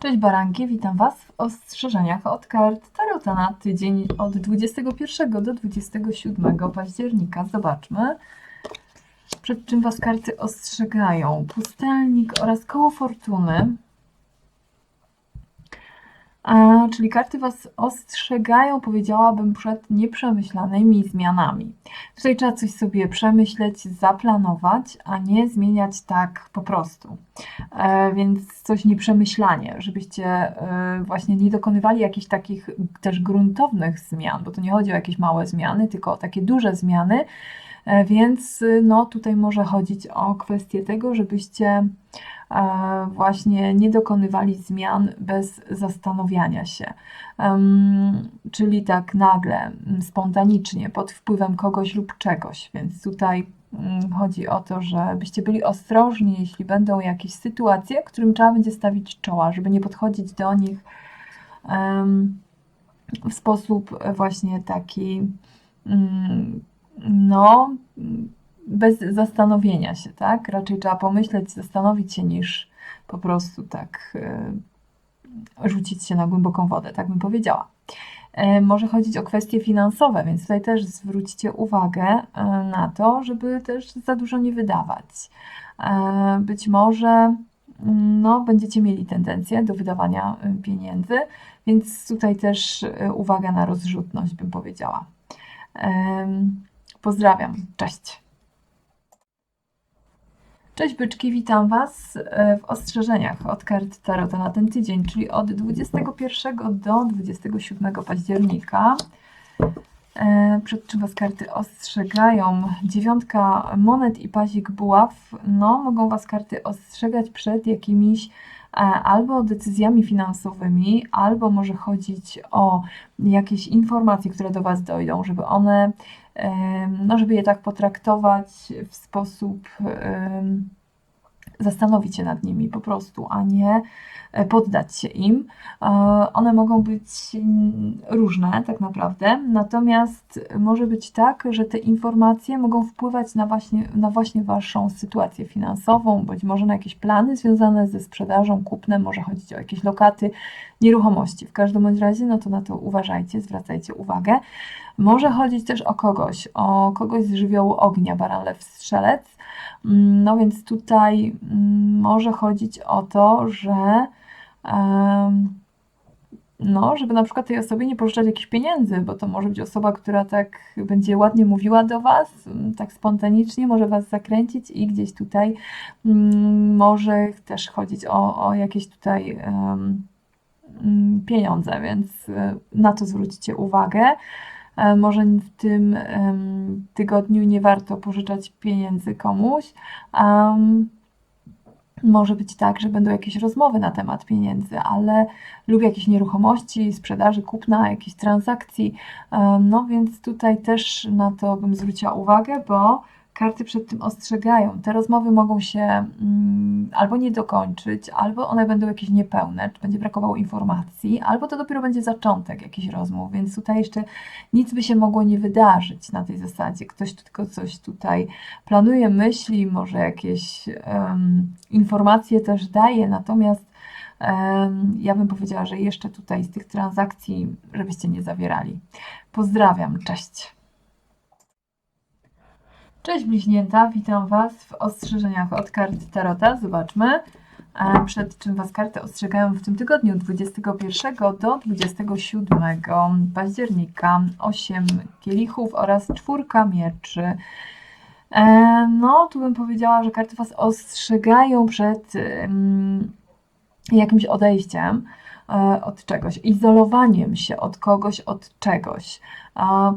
Cześć Baranki, witam Was w ostrzeżeniach od kart Tarota na tydzień od 21 do 27 października. Zobaczmy, przed czym Was karty ostrzegają. Pustelnik oraz koło fortuny. A, czyli karty Was ostrzegają, powiedziałabym, przed nieprzemyślanymi zmianami. Tutaj trzeba coś sobie przemyśleć, zaplanować, a nie zmieniać tak po prostu. E, więc coś nieprzemyślanie, żebyście e, właśnie nie dokonywali jakichś takich też gruntownych zmian, bo to nie chodzi o jakieś małe zmiany, tylko o takie duże zmiany. E, Więc y, no, tutaj może chodzić o kwestię tego, żebyście e, właśnie nie dokonywali zmian bez zastanowiania się. Czyli tak nagle, m, spontanicznie, pod wpływem kogoś lub czegoś. Więc tutaj mm, chodzi o to, żebyście byli ostrożni, jeśli będą jakieś sytuacje, którym trzeba będzie stawić czoła, żeby nie podchodzić do nich w sposób właśnie taki, mm, no, bez zastanowienia się, tak? Raczej trzeba pomyśleć, zastanowić się, niż po prostu tak y, rzucić się na głęboką wodę, tak bym powiedziała. E, Może chodzić o kwestie finansowe, więc tutaj też zwróćcie uwagę e, na to, żeby też za dużo nie wydawać. E, Być może no, będziecie mieli tendencję do wydawania pieniędzy, więc tutaj też uwaga na rozrzutność, bym powiedziała. Pozdrawiam, cześć. Cześć byczki, witam Was e, w ostrzeżeniach od kart Tarota na ten tydzień, czyli od 21 do 27 października. E, Przed czym Was karty ostrzegają? Dziewiątka monet i pazik buław. No, mogą Was karty ostrzegać przed jakimiś albo decyzjami finansowymi, albo może chodzić o jakieś informacje, które do Was dojdą, żeby one no, żeby je tak potraktować w sposób, zastanowić się nad nimi po prostu, a nie e, poddać się im. E, One mogą być mm, różne tak naprawdę, natomiast może być tak, że te informacje mogą wpływać na właśnie, na właśnie Waszą sytuację finansową, być może na jakieś plany związane ze sprzedażą, kupnem, może chodzić o jakieś lokaty, nieruchomości. W każdym bądź razie, no to na to uważajcie, zwracajcie uwagę. Może chodzić też o kogoś, o kogoś z żywiołu ognia, baran, lew, strzelec. No więc tutaj mm, może chodzić o to, że no, żeby na przykład tej osobie nie pożyczać jakichś pieniędzy, bo to może być osoba, która tak będzie ładnie mówiła do Was, mm, tak spontanicznie może Was zakręcić i gdzieś tutaj mm, może też chodzić o, o jakieś tutaj pieniądze, więc e, na to zwróćcie uwagę. E, Może w tym tygodniu nie warto pożyczać pieniędzy komuś. Może być tak, że będą jakieś rozmowy na temat pieniędzy, ale lub jakieś nieruchomości, sprzedaży, kupna, jakichś transakcji. Em, No więc tutaj też na to bym zwróciła uwagę, bo karty przed tym ostrzegają. Te rozmowy mogą się mm, albo nie dokończyć, albo one będą jakieś niepełne, czy będzie brakowało informacji, albo to dopiero będzie zaczątek jakichś rozmów, więc tutaj jeszcze nic by się mogło nie wydarzyć na tej zasadzie. Ktoś tylko coś tutaj planuje, myśli, może jakieś em, informacje też daje, natomiast em, ja bym powiedziała, że jeszcze tutaj z tych transakcji, żebyście nie zawierali. Pozdrawiam, cześć. Cześć bliźnięta, witam Was w ostrzeżeniach od kart Tarota. Zobaczmy, e, przed czym Was karty ostrzegają w tym tygodniu 21 do 27 października. 8 kielichów oraz czwórka mieczy. E, No, tu bym powiedziała, że karty Was ostrzegają przed jakimś odejściem e, od czegoś, izolowaniem się od kogoś, od czegoś.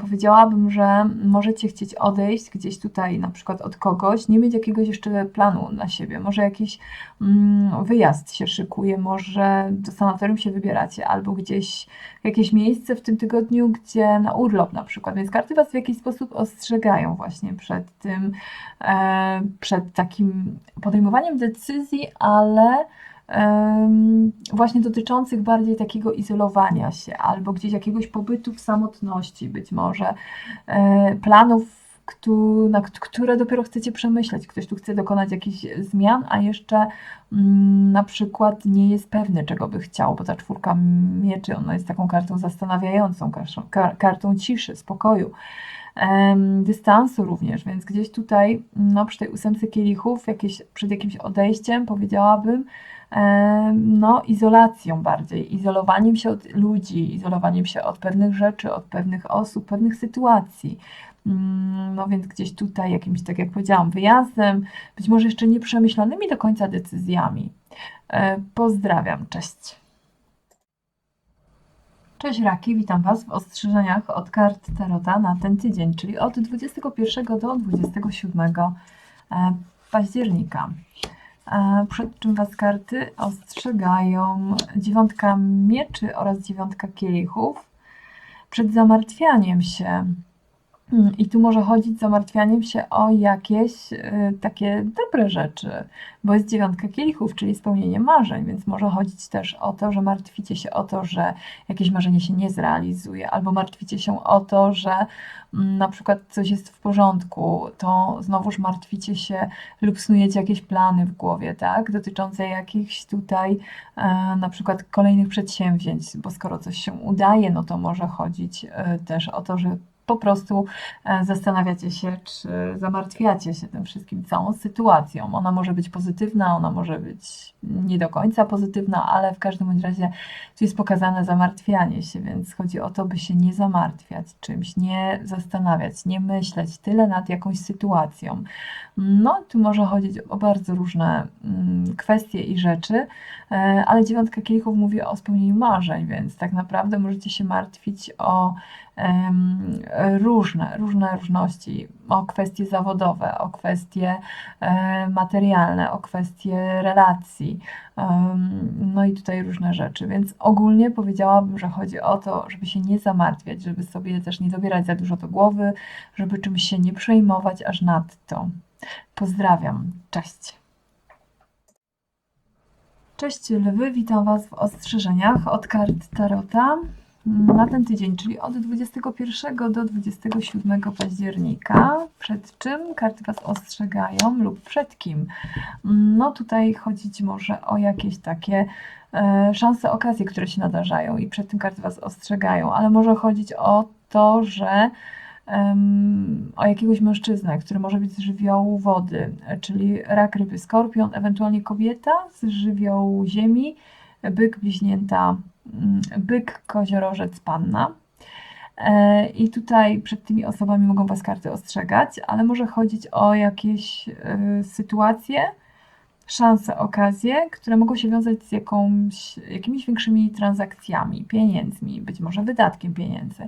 Powiedziałabym, że możecie chcieć odejść gdzieś tutaj, na przykład od kogoś, nie mieć jakiegoś jeszcze planu na siebie. Może jakiś mm, wyjazd się szykuje, może do sanatorium się wybieracie, albo gdzieś jakieś miejsce w tym tygodniu, gdzie na urlop na przykład. Więc karty Was w jakiś sposób ostrzegają właśnie przed tym, e, przed takim podejmowaniem decyzji, ale właśnie dotyczących bardziej takiego izolowania się albo gdzieś jakiegoś pobytu w samotności, być może e, planów które dopiero chcecie przemyśleć. Ktoś tu chce dokonać jakichś zmian, a jeszcze mm, na przykład nie jest pewny, czego by chciał, bo ta czwórka mieczy, ona jest taką kartą zastanawiającą, kartą, kar- kartą ciszy, spokoju dystansu również, więc gdzieś tutaj, no przy tej ósemce kielichów, jakieś, przed jakimś odejściem powiedziałabym, no izolacją bardziej, izolowaniem się od ludzi, izolowaniem się od pewnych rzeczy, od pewnych osób, pewnych sytuacji. Mm, No więc gdzieś tutaj jakimś, tak jak powiedziałam, wyjazdem, być może jeszcze nieprzemyślanymi do końca decyzjami. Pozdrawiam, cześć. Cześć Raki, witam Was w ostrzeżeniach od kart Tarota na ten tydzień, czyli od 21 do 27 e, października. E, Przed czym Was karty ostrzegają dziewiątka mieczy oraz dziewiątka kielichów przed zamartwianiem się. Mm, I tu może chodzić zamartwianiem się o jakieś y, takie dobre rzeczy, bo jest dziewiątka kielichów, czyli spełnienie marzeń, więc może chodzić też o to, że martwicie się o to, że jakieś marzenie się nie zrealizuje, albo martwicie się o to, że mm, na przykład coś jest w porządku, to znowuż martwicie się lub snujecie jakieś plany w głowie, tak, dotyczące jakichś tutaj e, na przykład kolejnych przedsięwzięć, bo skoro coś się udaje, no to może chodzić e, też o to, że po prostu e, zastanawiacie się, czy zamartwiacie się tym wszystkim, całą sytuacją. Ona może być pozytywna, ona może być nie do końca pozytywna, ale w każdym razie tu jest pokazane zamartwianie się, więc chodzi o to, by się nie zamartwiać czymś, nie zastanawiać, nie myśleć tyle nad jakąś sytuacją. No, tu może chodzić o bardzo różne mm, kwestie i rzeczy, e, ale dziewiątka kielichów mówi o spełnieniu marzeń, więc tak naprawdę możecie się martwić o różne, różne różności, o kwestie zawodowe, o kwestie e, materialne, o kwestie relacji, no i tutaj różne rzeczy, więc ogólnie powiedziałabym, że chodzi o to, żeby się nie zamartwiać, żeby sobie też nie zabierać za dużo do głowy, żeby czymś się nie przejmować aż nadto. Pozdrawiam, cześć. Cześć lwy, witam Was w ostrzeżeniach od kart Tarota na ten tydzień, czyli od 21 do 27 października. Przed czym karty Was ostrzegają lub przed kim? No tutaj chodzić może o jakieś takie e, szanse, okazje, które się nadarzają i przed tym karty Was ostrzegają, ale może chodzić o to, że o jakiegoś mężczyznę, który może być z żywiołu wody, czyli rak, ryby, skorpion, ewentualnie kobieta z żywiołu ziemi, byk, bliźnięta, byk, koziorożec, panna. E, I tutaj przed tymi osobami mogą Was karty ostrzegać, ale może chodzić o jakieś e, sytuacje, szanse, okazje, które mogą się wiązać z jakąś, jakimiś większymi transakcjami, pieniędzmi, być może wydatkiem pieniędzy.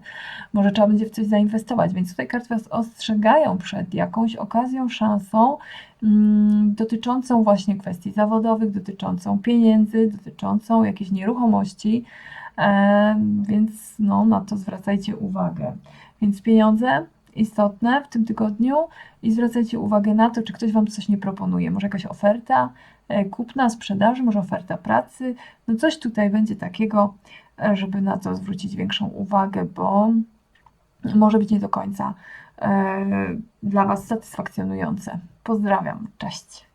Może trzeba będzie w coś zainwestować, więc tutaj karty Was ostrzegają przed jakąś okazją, szansą mm, dotyczącą właśnie kwestii zawodowych, dotyczącą pieniędzy, dotyczącą jakiejś nieruchomości, e, więc no, na to zwracajcie uwagę. Więc pieniądze istotne w tym tygodniu i zwracajcie uwagę na to, czy ktoś Wam coś nie proponuje. Może jakaś oferta e, kupna, sprzedaży, może oferta pracy. No coś tutaj będzie takiego, e, żeby na to zwrócić większą uwagę, bo może być nie do końca e, dla Was satysfakcjonujące. Pozdrawiam, cześć.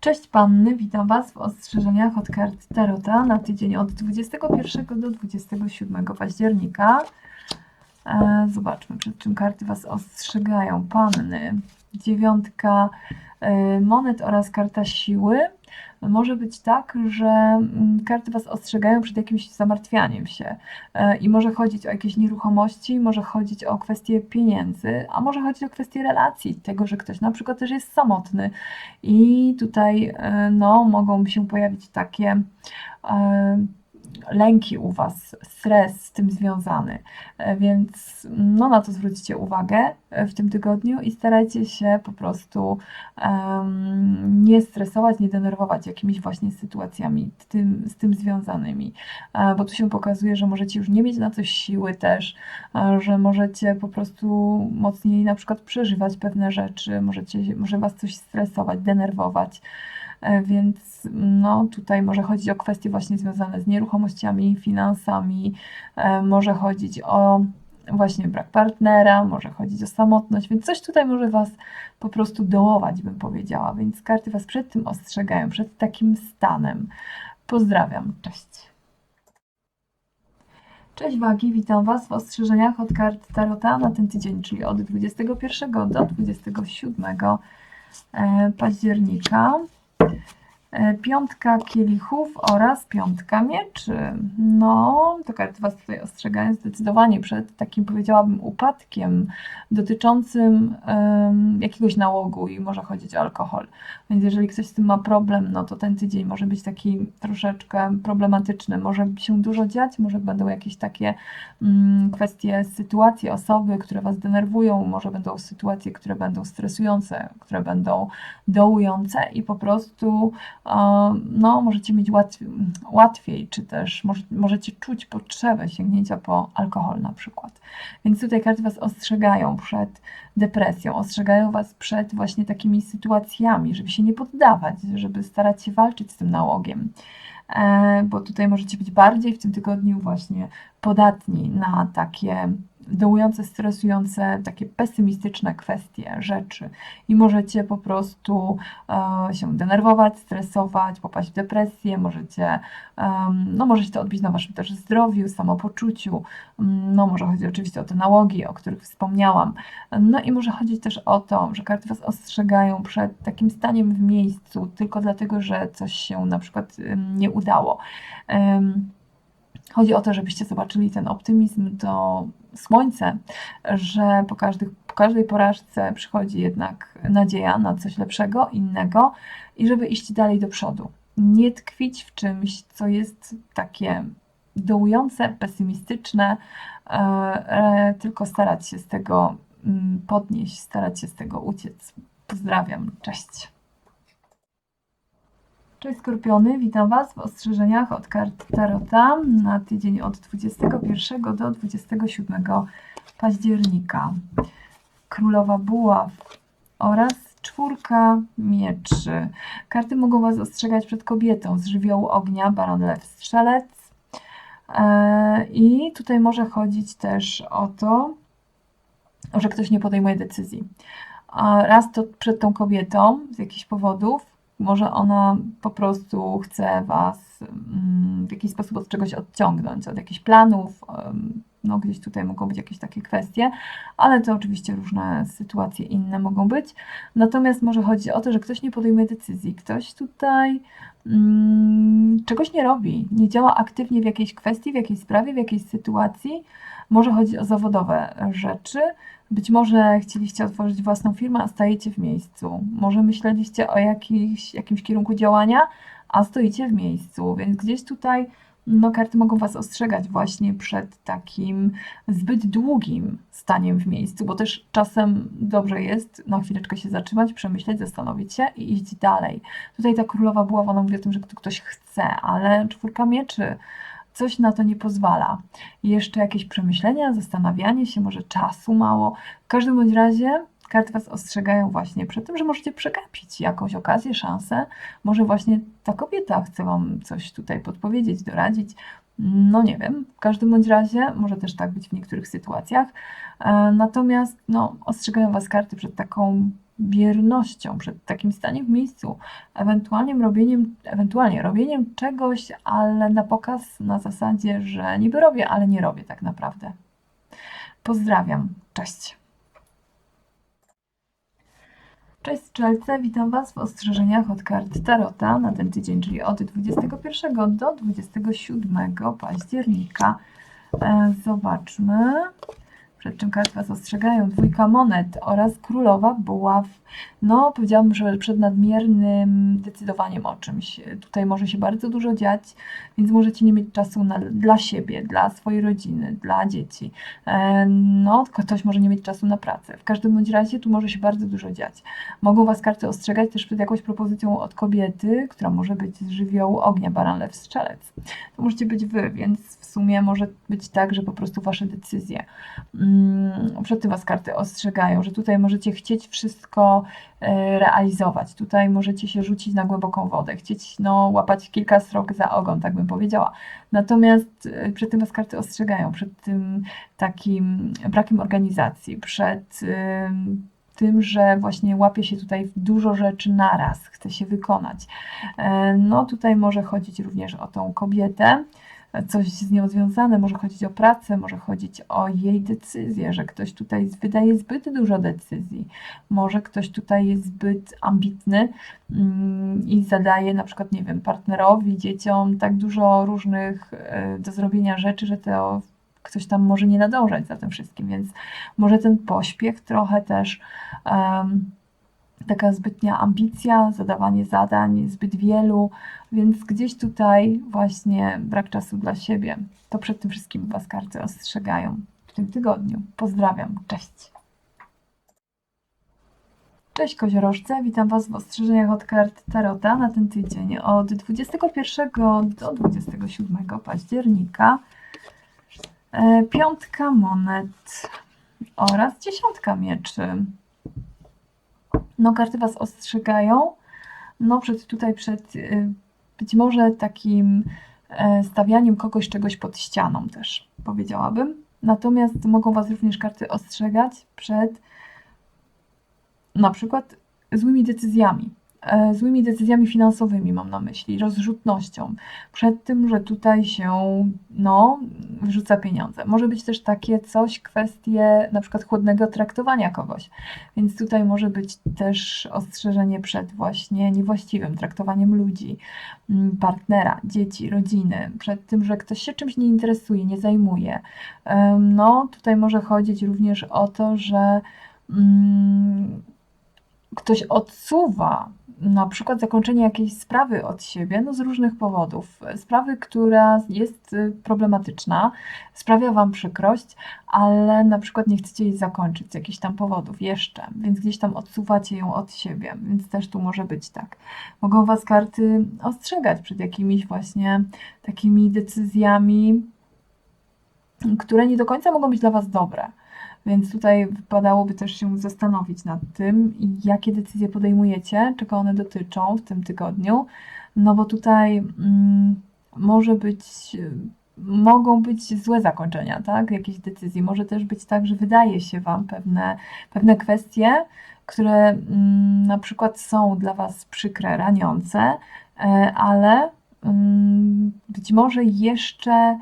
Cześć Panny, witam Was w ostrzeżeniach od kart Tarota na tydzień od 21 do 27 października. E, Zobaczmy, przed czym karty Was ostrzegają. Panny, dziewiątka e, monet oraz karta siły. Może być tak, że mm, karty Was ostrzegają przed jakimś zamartwianiem się E, i może chodzić o jakieś nieruchomości, może chodzić o kwestie pieniędzy, a może chodzić o kwestie relacji, tego, że ktoś na przykład też jest samotny i tutaj no, mogą się pojawić takie lęki u Was, stres z tym związany. E, Więc no, na to zwróćcie uwagę e, w tym tygodniu i starajcie się po prostu em, nie stresować, nie denerwować jakimiś właśnie sytuacjami tym, z tym związanymi. E, Bo tu się pokazuje, że możecie już nie mieć na coś siły też, że możecie po prostu mocniej na przykład przeżywać pewne rzeczy, możecie, może Was coś stresować, denerwować. E, Więc no, tutaj może chodzić o kwestie właśnie związane z nieruchomościami, finansami, e, może chodzić o właśnie brak partnera, może chodzić o samotność, więc coś tutaj może Was po prostu dołować, bym powiedziała. Więc karty Was przed tym ostrzegają, przed takim stanem. Pozdrawiam, cześć. Cześć Wagi, witam Was w ostrzeżeniach od kart Tarota na ten tydzień, czyli od 21 do 27 e, października. E, Piątka kielichów oraz piątka mieczy. No, to karty Was tutaj ostrzegają zdecydowanie przed takim, powiedziałabym, upadkiem dotyczącym em, jakiegoś nałogu i może chodzić o alkohol. Więc jeżeli ktoś z tym ma problem, no to ten tydzień może być taki troszeczkę problematyczny. Może się dużo dziać, może będą jakieś takie mm, kwestie, sytuacje, osoby, które Was denerwują, może będą sytuacje, które będą stresujące, które będą dołujące i po prostu no, możecie mieć łatwiej, łatwiej czy też może, możecie czuć potrzebę sięgnięcia po alkohol na przykład. Więc tutaj karty Was ostrzegają przed depresją, ostrzegają Was przed właśnie takimi sytuacjami, żeby się nie poddawać, żeby starać się walczyć z tym nałogiem. E, bo tutaj możecie być bardziej w tym tygodniu właśnie podatni na takie dołujące, stresujące, takie pesymistyczne kwestie, rzeczy. I możecie po prostu e, się denerwować, stresować, popaść w depresję, możecie, no możecie to odbić na waszym też zdrowiu, samopoczuciu, no może chodzić oczywiście o te nałogi, o których wspomniałam, no i może chodzić też o to, że karty was ostrzegają przed takim staniem w miejscu tylko dlatego, że coś się na przykład nie udało. Chodzi o to, żebyście zobaczyli ten optymizm, to słońce, że po, każdych, po każdej porażce przychodzi jednak nadzieja na coś lepszego, innego i żeby iść dalej do przodu. Nie tkwić w czymś, co jest takie dołujące, pesymistyczne, e, tylko starać się z tego mm, podnieść, starać się z tego uciec. Pozdrawiam, cześć. Cześć Skorpiony, witam Was w ostrzeżeniach od kart Tarota na tydzień od 21 do 27 października. Królowa Buław oraz czwórka mieczy. Karty mogą Was ostrzegać przed kobietą z żywiołu ognia, baran, lew, strzelec. E, I tutaj może chodzić też o to, że ktoś nie podejmuje decyzji. Raz to przed tą kobietą z jakichś powodów, może ona po prostu chce Was mm, w jakiś sposób od czegoś odciągnąć, od jakichś planów. No, gdzieś tutaj mogą być jakieś takie kwestie, ale to oczywiście różne sytuacje inne mogą być. Natomiast może chodzi o to, że ktoś nie podejmuje decyzji, ktoś tutaj mm, czegoś nie robi, nie działa aktywnie w jakiejś kwestii, w jakiejś sprawie, w jakiejś sytuacji. Może chodzić o zawodowe rzeczy, być może chcieliście otworzyć własną firmę, a stajecie w miejscu. Może myśleliście o jakimś kierunku działania, a stoicie w miejscu. Więc gdzieś tutaj no, karty mogą Was ostrzegać właśnie przed takim zbyt długim staniem w miejscu, bo też czasem dobrze jest na chwileczkę się zatrzymać, przemyśleć, zastanowić się i iść dalej. Tutaj ta królowa była, ona mówi o tym, że ktoś chce, ale czwórka mieczy coś na to nie pozwala. Jeszcze jakieś przemyślenia, zastanawianie się, może czasu mało. W każdym bądź razie karty Was ostrzegają właśnie przed tym, że możecie przegapić jakąś okazję, szansę. Może właśnie ta kobieta chce Wam coś tutaj podpowiedzieć, doradzić. No nie wiem, w każdym bądź razie może też tak być w niektórych sytuacjach. E, natomiast no, ostrzegają Was karty przed taką biernością, przed takim staniem w miejscu, ewentualnie robieniem, ewentualnie robieniem czegoś, ale na pokaz na zasadzie, że niby robię, ale nie robię tak naprawdę. Pozdrawiam, cześć. Cześć Strzelce, witam Was w ostrzeżeniach od kart Tarota na ten tydzień, czyli od 21 do 27 października. E, zobaczmy przed czym karty Was ostrzegają, dwójka monet oraz królowa buław. No, powiedziałabym, że przed nadmiernym decydowaniem o czymś. Tutaj może się bardzo dużo dziać, więc możecie nie mieć czasu na, dla siebie, dla swojej rodziny, dla dzieci. E, no, ktoś może nie mieć czasu na pracę. W każdym bądź razie tu może się bardzo dużo dziać. Mogą Was karty ostrzegać też przed jakąś propozycją od kobiety, która może być z żywiołu ognia, baran, lew, strzelec. To możecie być Wy, więc w sumie może być tak, że po prostu Wasze decyzje Mm, Przed tym Was karty ostrzegają, że tutaj możecie chcieć wszystko e, realizować. Tutaj możecie się rzucić na głęboką wodę, chcieć no, łapać kilka srok za ogon, tak bym powiedziała. Natomiast e, przed tym Was karty ostrzegają, przed tym takim brakiem organizacji, przed ym, tym, że właśnie łapie się tutaj dużo rzeczy naraz, chce się wykonać. E, No tutaj może chodzić również o tą kobietę, e, coś z nią związane, może chodzić o pracę, może chodzić o jej decyzję, że ktoś tutaj wydaje zbyt dużo decyzji, może ktoś tutaj jest zbyt ambitny mm, i zadaje na przykład, nie wiem, partnerowi, dzieciom tak dużo różnych e, do zrobienia rzeczy, że to ktoś tam może nie nadążać za tym wszystkim, więc może ten pośpiech trochę też em, taka zbytnia ambicja, zadawanie zadań zbyt wielu, więc gdzieś tutaj właśnie brak czasu dla siebie. To przed tym wszystkim Was karty ostrzegają w tym tygodniu. Pozdrawiam, cześć! Cześć koziorożce, witam Was w ostrzeżeniach od kart Tarota na ten tydzień od 21 do 27 października. E, Piątka monet oraz dziesiątka mieczy. No, karty Was ostrzegają. No, przed tutaj przed y, być może takim e, stawianiem kogoś czegoś pod ścianą też, powiedziałabym. Natomiast mogą Was również karty ostrzegać przed na przykład złymi decyzjami. E, Złymi decyzjami finansowymi mam na myśli, rozrzutnością, przed tym, że tutaj się no, wrzuca pieniądze. Może być też takie coś, kwestie na przykład chłodnego traktowania kogoś. Więc tutaj może być też ostrzeżenie przed właśnie niewłaściwym traktowaniem ludzi, mm, partnera, dzieci, rodziny, przed tym, że ktoś się czymś nie interesuje, nie zajmuje. No, tutaj może chodzić również o to, że mm, ktoś odsuwa na przykład zakończenie jakiejś sprawy od siebie, no z różnych powodów. Sprawy, która jest y, problematyczna, sprawia Wam przykrość, ale na przykład nie chcecie jej zakończyć z jakichś tam powodów jeszcze, więc gdzieś tam odsuwacie ją od siebie, więc też tu może być tak. Mogą Was karty ostrzegać przed jakimiś właśnie takimi decyzjami, które nie do końca mogą być dla Was dobre. Więc tutaj wypadałoby też się zastanowić nad tym, jakie decyzje podejmujecie, czego one dotyczą w tym tygodniu, no bo tutaj mm, może być, mogą być złe zakończenia, tak, jakiejś decyzji. Może też być tak, że wydaje się Wam pewne, pewne kwestie, które mm, na przykład są dla Was przykre, raniące, e, ale mm, być może jeszcze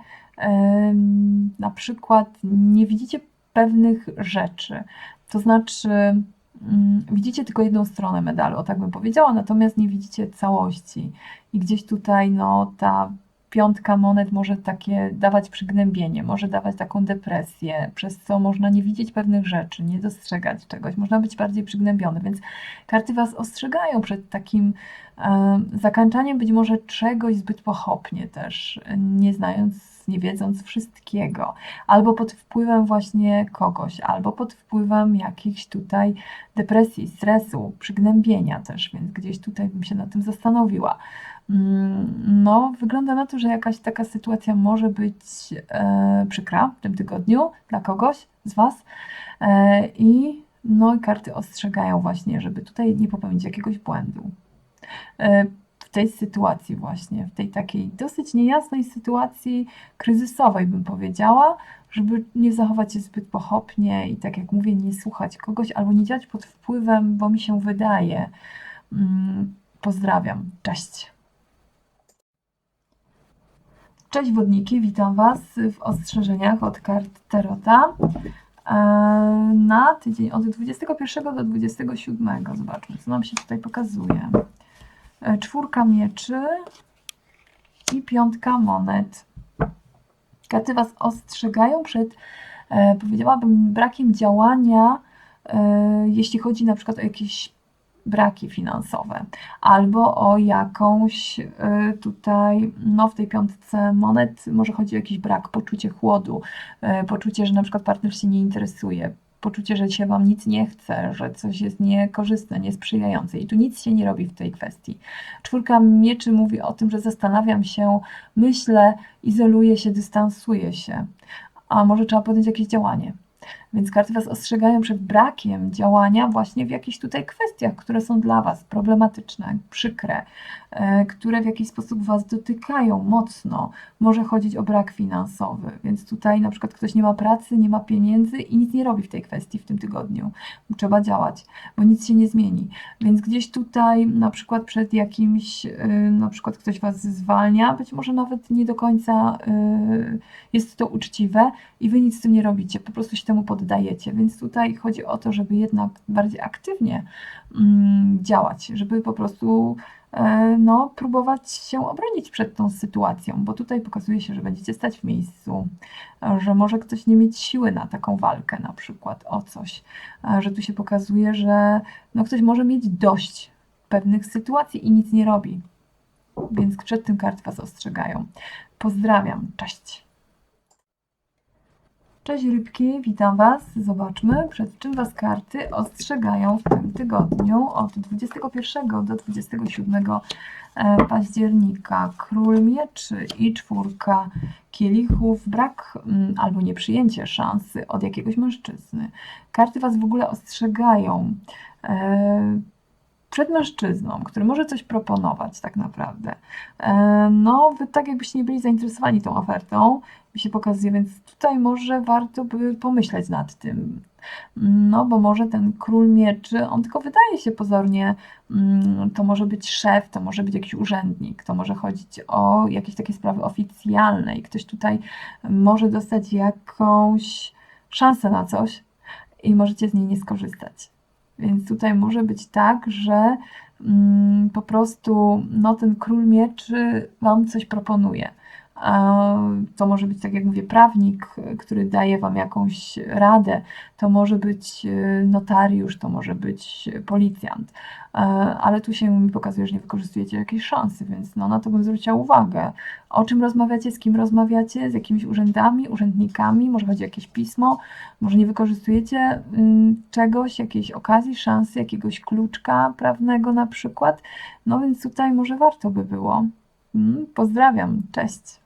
na przykład nie widzicie pewnych rzeczy. To znaczy, mm, widzicie tylko jedną stronę medalu, tak bym powiedziała, natomiast nie widzicie całości. I gdzieś tutaj, no, ta piątka monet może takie dawać przygnębienie, może dawać taką depresję, przez co można nie widzieć pewnych rzeczy, nie dostrzegać czegoś, można być bardziej przygnębiony, więc karty Was ostrzegają przed takim e, być może czegoś zbyt pochopnie też, nie znając, nie wiedząc wszystkiego, albo pod wpływem właśnie kogoś, albo pod wpływem jakichś tutaj depresji, stresu, przygnębienia też, więc gdzieś tutaj bym się nad tym zastanowiła. Mm, No, wygląda na to, że jakaś taka sytuacja może być e, przykra w tym tygodniu dla kogoś z Was. E, I no i karty ostrzegają właśnie, żeby tutaj nie popełnić jakiegoś błędu. E, tej sytuacji właśnie, w tej takiej dosyć niejasnej sytuacji kryzysowej bym powiedziała, żeby nie zachować się zbyt pochopnie i tak jak mówię, nie słuchać kogoś albo nie działać pod wpływem, bo mi się wydaje. Mm, Pozdrawiam, cześć. Cześć wodniki, witam Was w ostrzeżeniach od kart Tarota e, na tydzień od 21 do 27. Zobaczmy, co nam się tutaj pokazuje. E, Czwórka mieczy i piątka monet. Karty Was ostrzegają przed, e, powiedziałabym, brakiem działania, e, jeśli chodzi na przykład o jakieś braki finansowe, albo o jakąś tutaj, no w tej piątce monet może chodzi o jakiś brak, poczucie chłodu, poczucie, że na przykład partner się nie interesuje, poczucie, że się Wam nic nie chce, że coś jest niekorzystne, niesprzyjające i tu nic się nie robi w tej kwestii. Czwórka mieczy mówi o tym, że zastanawiam się, myślę, izoluję się, dystansuję się, a może trzeba podjąć jakieś działanie. Więc karty Was ostrzegają przed brakiem działania właśnie w jakichś tutaj kwestiach, które są dla Was problematyczne, przykre, e, które w jakiś sposób Was dotykają mocno. Może chodzić o brak finansowy, więc tutaj na przykład ktoś nie ma pracy, nie ma pieniędzy i nic nie robi w tej kwestii w tym tygodniu. Trzeba działać, bo nic się nie zmieni. Więc gdzieś tutaj na przykład przed jakimś, y, na przykład ktoś Was zwalnia, być może nawet nie do końca y, jest to uczciwe i Wy nic z tym nie robicie, po prostu się temu poddajecie. Więc tutaj chodzi o to, żeby jednak bardziej aktywnie mm, działać, żeby po prostu e, no, próbować się obronić przed tą sytuacją, bo tutaj pokazuje się, że będziecie stać w miejscu, że może ktoś nie mieć siły na taką walkę na przykład o coś, że tu się pokazuje, że no, ktoś może mieć dość pewnych sytuacji i nic nie robi. Więc przed tym karty Was ostrzegają. Pozdrawiam, cześć. Cześć rybki, witam Was. Zobaczmy, przed czym Was karty ostrzegają w tym tygodniu od 21 do 27 e, października. Król mieczy i czwórka kielichów, brak mm, albo nieprzyjęcie szansy od jakiegoś mężczyzny. Karty Was w ogóle ostrzegają e, przed mężczyzną, który może coś proponować tak naprawdę. E, No, wy tak jakbyście nie byli zainteresowani tą ofertą, mi się pokazuje, więc tutaj może warto by pomyśleć nad tym. No, bo może ten król mieczy, on tylko wydaje się pozornie, mm, to może być szef, to może być jakiś urzędnik, to może chodzić o jakieś takie sprawy oficjalne i ktoś tutaj może dostać jakąś szansę na coś i możecie z niej nie skorzystać. Więc tutaj może być tak, że mm, po prostu no, ten król mieczy Wam coś proponuje. To może być, tak jak mówię, prawnik, który daje Wam jakąś radę, to może być e, notariusz, to może być policjant, ale tu się mi pokazuje, że nie wykorzystujecie jakiejś szansy, więc no, na to bym zwróciła uwagę. O czym rozmawiacie, z kim rozmawiacie, z jakimiś urzędami, urzędnikami, może chodzi o jakieś pismo, może nie wykorzystujecie mm, czegoś, jakiejś okazji, szansy, jakiegoś kluczka prawnego na przykład. No więc tutaj może warto by było. Mm, Pozdrawiam, cześć.